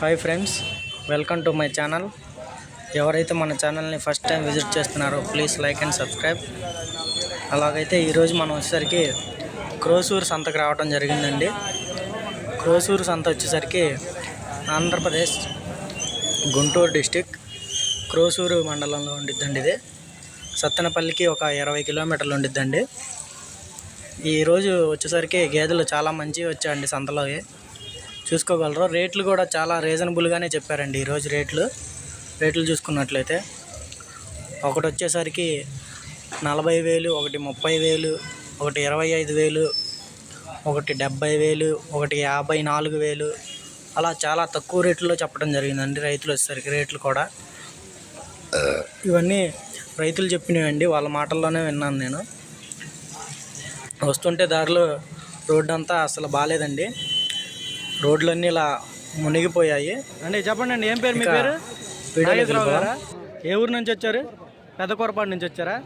Hi friends welcome to my channel. ఎవరైతే మన ఛానల్ని ఫస్ట్ టైం విజిట్ చేస్తున్నారో ప్లీజ్ లైక్ అండ్ సబ్స్క్రైబ్. అలాగైతే ఈరోజు మనం వచ్చేసరికి క్రోసూరు సంతకు రావడం జరిగిందండి. క్రోసూరు సంత వచ్చేసరికి ఆంధ్రప్రదేశ్ గుంటూరు డిస్టిక్ క్రోసూరు మండలంలో ఉండిద్దండి ఇది. సత్తెనపల్లికి ఒక ఇరవై కిలోమీటర్లు ఉండిద్దండి. ఈరోజు వచ్చేసరికి గేదెలు చాలా మంచివి వచ్చాయండి సంతలోకి. చూసుకోగలరు? రేట్లు కూడా చాలా రీజనబుల్గానే చెప్పారండి ఈరోజు రేట్లు. రేట్లు చూసుకున్నట్లయితే ఒకటి వచ్చేసరికి నలభై వేలు ఒకటి ముప్పై వేలు ఒకటి ఇరవై ఐదు వేలు ఒకటి డెబ్బై వేలు ఒకటి యాభై నాలుగు వేలు. అలా చాలా తక్కువ రేట్లో చెప్పడం జరిగిందండి రైతులు వచ్చేసరికి రేట్లు కూడా. ఇవన్నీ రైతులు చెప్పినవండి వాళ్ళ మాటల్లోనే విన్నాను నేను. వస్తుంటే దారిలో రోడ్డు అంతా అసలు బాగాలేదండి. రోడ్లన్నీ ఇలా మునిగిపోయాయి. అండి చెప్పండి అండి ఏం పేరు మీ పేరు? నాగేశ్వరరావు? గారా? ఏ ఊరు నుంచి వచ్చారు? పెద్ద కోరపాడు నుంచి వచ్చారా?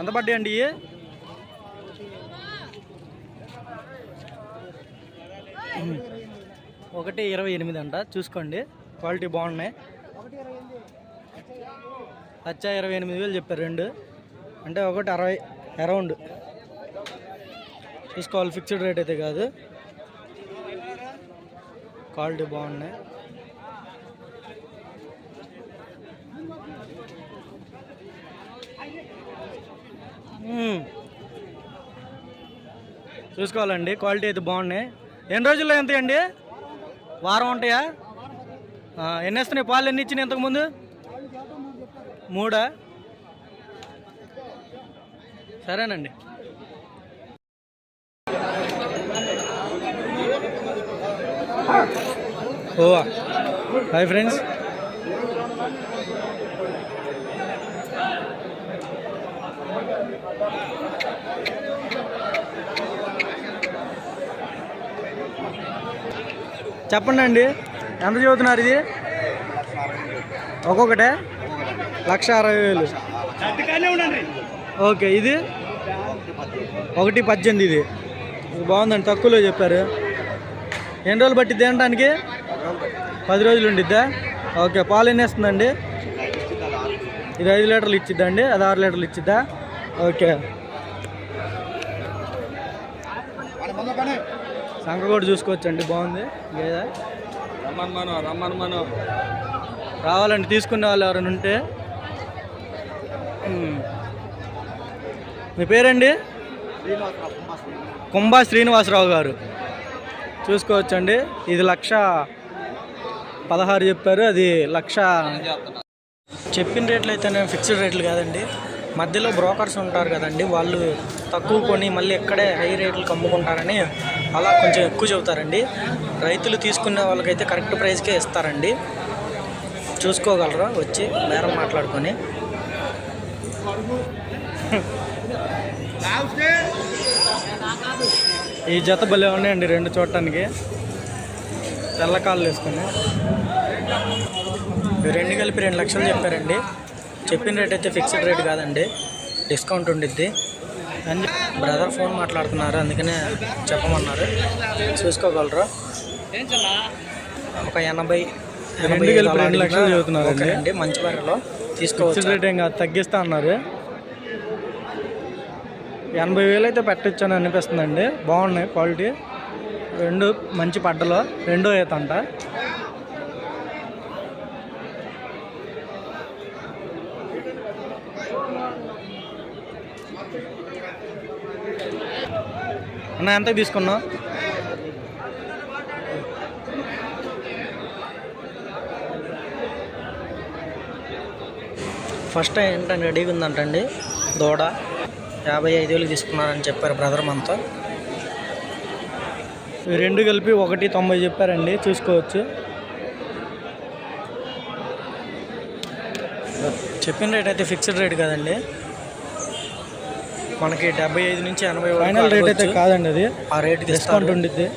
ఎంత పడ్డాయి అండి ఇవి ఒకటి ఇరవై ఎనిమిది అంట చూసుకోండి. క్వాలిటీ బాగున్నాయి. లచ్చా ఇరవై ఎనిమిది వేలు చెప్పారు రెండు. అంటే ఒకటి అరవై అరౌండ్. చూసుకోవాలి ఫిక్స్డ్ రేట్ అయితే కాదు. క్వాలిటీ బాగున్నాయి. చూసుకోవాలండి క్వాలిటీ అయితే బాగున్నాయి. ఎన్ని రోజుల్లో ఎంత అండి వారం ఉంటాయా? ఎన్ని వేస్తున్నాయి? పాలు ఎన్ని ఇచ్చినాయి ఇంతకుముందు? మూడా? సరేనండి. ఓవా హాయ్ ఫ్రెండ్స్ చెప్పండి అండి. ఎంత చదువుతున్నారు ఇది? ఒక్కొక్కటే? లక్ష అరవై వేలు. ఓకే ఇది? ఒకటి పద్దెనిమిది ఇది ఇది. బాగుందండి తక్కువలో చెప్పారు. ఎన్ని రోజులు పట్టిద్ది తినడానికి? పది రోజులు ఉండిద్దా? ఓకే పాలు ఎన్ని వేస్తుందండి? ఇది ఐదు లీటర్లు ఇచ్చిద్దండి అది ఆరు లీటర్లు ఇచ్చిద్దా? ఓకే. సంఖ కూడా చూసుకోవచ్చండి బాగుంది. లేదా? రమ్మన్ మనం రమ్మన్ మనం. రావాలండి తీసుకునే వాళ్ళు ఎవరైనా ఉంటే. మీ పేరండి? కుంభా శ్రీనివాసరావు గారు. చూసుకోవచ్చండి. ఇది లక్ష పదహారు చెప్పారు అది లక్ష చెప్పిన రేట్లు అయితేనే ఫిక్స్డ్ రేట్లు కాదండి. మధ్యలో బ్రోకర్స్ ఉంటారు కదండి వాళ్ళు తక్కువ కొని మళ్ళీ ఎక్కడే హై రేట్లకు అమ్ముకుంటారని అలా కొంచెం ఎక్కువ చెబుతారండి. రైతులు తీసుకునే వాళ్ళకైతే కరెక్ట్ ప్రైస్కే ఇస్తారండి. చూసుకోగలరా? వచ్చి బేరం మాట్లాడుకొని. ఈ జత భలే ఉన్నాయండి రెండు చూడటానికి. తెల్లకాళ్ళు వేసుకొని. రెండు కలిపి రెండు లక్షలు చెప్పారండి. చెప్పిన రేట్ అయితే ఫిక్స్డ్ రేట్ కాదండి. డిస్కౌంట్ ఉండిద్ది. అని బ్రదర్ ఫోన్ మాట్లాడుతున్నారు. అందుకనే చెప్పమన్నారు. చూసుకోగలరు? ఒక ఎనభై ఎనభై లక్షలు. ఓకే అండి. మంచి ఫిక్స్డ్ తీసుకోవచ్చు. రేట్ ఏం కాదు తగ్గిస్తా అన్నారు. ఎనభై వేలు అయితే పెట్టచ్చు అని అనిపిస్తుందండి. బాగున్నాయి క్వాలిటీ. రెండు మంచి పడ్డలో. రెండో ఈత అంట అన్న ఎంత తీసుకున్నావు? ఫస్ట్ టైం ఏంటంటే రెడీగా ఉందంటండి. దూడ. యాభై ఐదు వేలు తీసుకున్నారని చెప్పారు బ్రదర్ మనతో. రెండు కలిపి ఒకటి తొంభై చెప్పారండి చూసుకోవచ్చు. చెప్పిన రేట్ అయితే ఫిక్స్డ్ రేట్ కదండి. మనకి డెబ్బై ఐదు నుంచి ఎనభై ఫైనల్ రేట్ అయితే. కాదండి అది. ఆ రేట్ డిస్కౌంట్ ఉండిద్ది.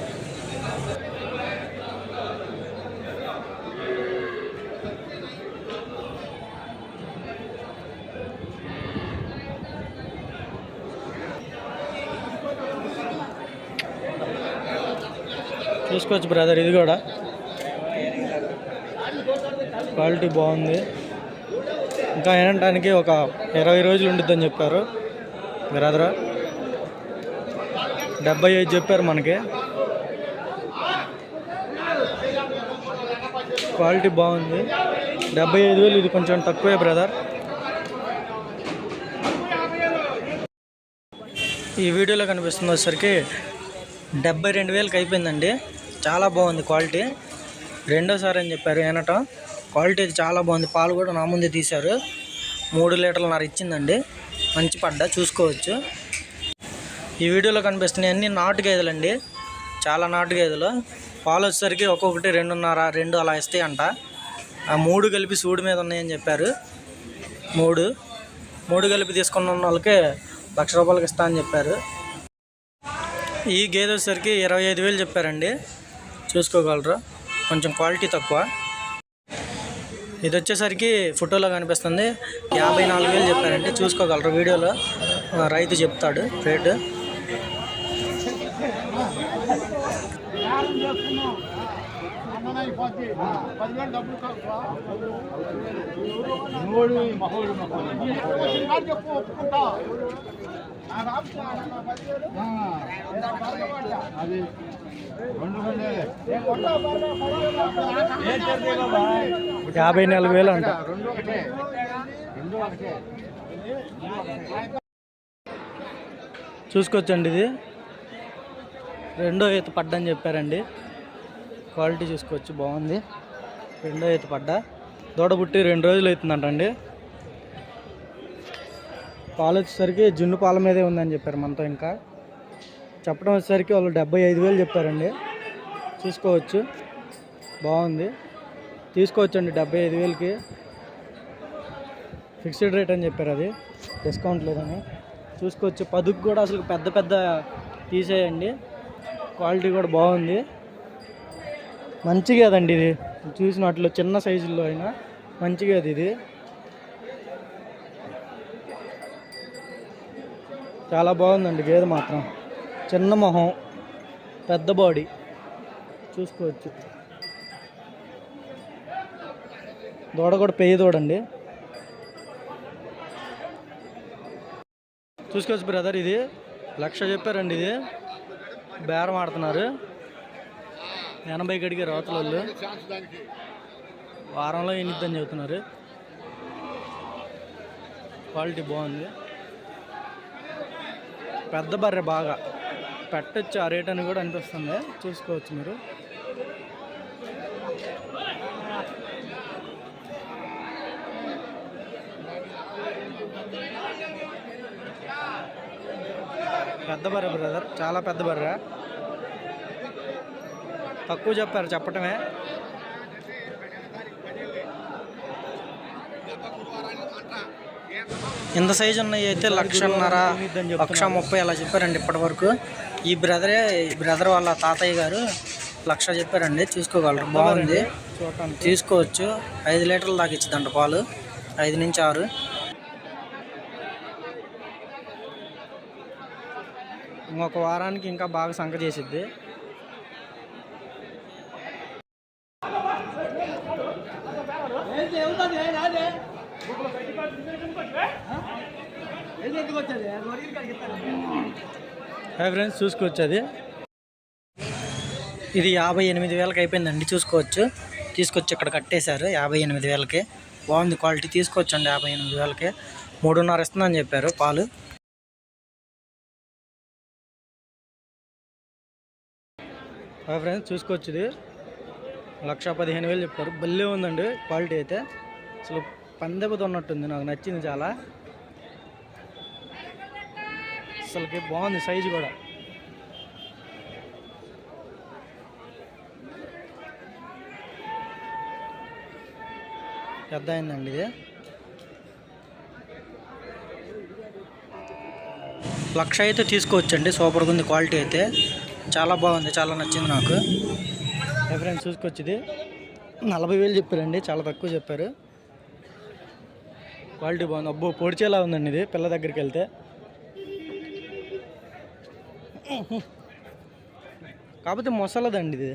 చూసుకోవచ్చు బ్రదర్ ఇది కూడా. క్వాలిటీ బాగుంది. ఇంకా వినడానికి ఒక ఇరవై రోజులు ఉండిద్దని చెప్పారు బ్రదర్ డెబ్బై ఐదు చెప్పారు మనకి. క్వాలిటీ బాగుంది. డెబ్బై ఐదు వేలు ఇది కొంచెం తక్కువే బ్రదర్ ఈ వీడియోలో కనిపిస్తుంది వచ్చేసరికి డెబ్బై రెండు వేలకి అయిపోయిందండి. చాలా బాగుంది క్వాలిటీ. రెండోసారి అని చెప్పారు ఏనటం. క్వాలిటీ చాలా బాగుంది. పాలు కూడా నా ముందే తీశారు. మూడు లీటర్లన్నర ఇచ్చిందండి. మంచి పడ్డ చూసుకోవచ్చు. ఈ వీడియోలో కనిపిస్తున్నాయి అన్ని నాటు గేదెలండి చాలా నాటు గేదెలు పాలు వచ్చేసరికి ఒక్కొక్కటి రెండున్నర రెండు అలా ఇస్తాయి అంట ఆ మూడు కలిపి సూడు మీద ఉన్నాయని చెప్పారు. మూడు. మూడు కలిపి తీసుకున్న వాళ్ళకి లక్ష రూపాయలకి ఇస్తా అని చెప్పారు. ఈ గేదె వచ్చేసరికి ఇరవై ఐదు వేలు చెప్పారండి. చూసుకోగలరు? కొంచెం క్వాలిటీ తక్కువ. ఇది వచ్చేసరికి ఫోటోలో కనిపిస్తుంది. యాభై నాలుగు వేలు చెప్పారండి. చూసుకోగలరు వీడియోలో? రైతు చెప్తాడు. రేటు. యాభై నాలుగు వేలు అంట. చూసుకోవచ్చండి ఇది. రెండో ఈత పడ్డని చెప్పారండి. క్వాలిటీ చూసుకోవచ్చు బాగుంది. రెండో ఈత పడ్డ. దూడ పుట్టి రెండు రోజులు అవుతుందంటండి. పాలు వచ్చేసరికి జున్ను పాల మీదే ఉందని చెప్పారు మనతో ఇంకా. చెప్పడం వచ్చేసరికి వాళ్ళు డెబ్బై ఐదు వేలు చెప్పారండి. చూసుకోవచ్చు. బాగుంది. తీసుకోవచ్చండి డెబ్బై ఐదు వేలకి. ఫిక్స్డ్ రేట్ అని చెప్పారు అది. డిస్కౌంట్ లేదని. చూసుకోవచ్చు. పదుకు కూడా అసలు పెద్ద పెద్ద తీసేయండి. క్వాలిటీ కూడా బాగుంది. మంచిగా కదండి ఇది. చూసినట్లు చిన్న సైజుల్లో అయినా మంచిగా అది ఇది. చాలా బాగుందండి గేదె మాత్రం. చిన్న మొహం పెద్ద బాడీ. చూసుకోవచ్చు. దూడ కూడా పెయ్యి దూడండి. చూసుకోవచ్చు బ్రదర్ ఇది. లక్ష చెప్పారండి ఇది. బేరం ఆడుతున్నారు. ఎనభై గడిగే రోతల వాళ్ళు వారంలో ఎన్నిద్దని చెబుతున్నారు. క్వాలిటీ బాగుంది. పెద్ద బర్రె బాగా. పెట్టచ్చు ఆ రేట్ అని కూడా అనిపిస్తుంది. చూసుకోవచ్చు మీరు. పెద్ద బర్రె బ్రదర్ చాలా పెద్ద బర్రె. తక్కువ చెప్పారు చెప్పటమే. ఇంత సైజు ఉన్నాయి అయితే లక్షన్నర లక్ష ముప్పై అలా చెప్పారండి ఇప్పటివరకు. ఈ బ్రదరే ఈ బ్రదర్ వాళ్ళ తాతయ్య గారు లక్ష చెప్పారండి. చూసుకోగలరు. బాగుంది. తీసుకోవచ్చు. ఐదు లీటర్ల దాకా ఇచ్చిందంట పాలు. ఐదు నుంచి ఆరు. ఇంకొక వారానికి ఇంకా బాగా సంక చేసిద్ది. హాయ్ ఫ్రెండ్స్ చూసుకోవచ్చు అది ఇది యాభై ఎనిమిది వేలకి అయిపోయిందండి చూసుకోవచ్చు. తీసుకొచ్చి ఇక్కడ కట్టేశారు యాభై ఎనిమిది వేలకి. బాగుంది క్వాలిటీ తీసుకోవచ్చండి యాభై ఎనిమిది వేలకి. మూడున్నర ఇస్తుందని చెప్పారు పాలు. హాయ్ ఫ్రెండ్స్ చూసుకోవచ్చు ఇది లక్ష పదిహేను వేలు చెప్పారు. భలే ఉందండి క్వాలిటీ అయితే. అసలు పందెపది ఉన్నట్టుంది నాకు నచ్చింది చాలా. అసలుకి బాగుంది సైజు కూడా. పెద్ద అయిందండి ఇది. లక్ష అయితే తీసుకోవచ్చండి సూపర్గా ఉంది క్వాలిటీ అయితే. చాలా బాగుంది చాలా నచ్చింది నాకు. రిఫరెన్స్ చూసుకొచ్చింది నలభై వేలు చెప్పారండి చాలా తక్కువ చెప్పారు. క్వాలిటీ బాగుంది. అబ్బో పొడిచేలా ఉందండి ఇది పిల్ల దగ్గరికి వెళ్తే. కాకపోతే మొసలదండి ఇది.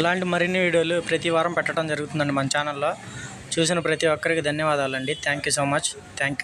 ఇలాంటి మరిన్ని వీడియోలు ప్రతి వారం పెట్టడం జరుగుతుందండి మన ఛానల్లో. చూసిన ప్రతి ఒక్కరికి ధన్యవాదాలండి. Thank you so much thank you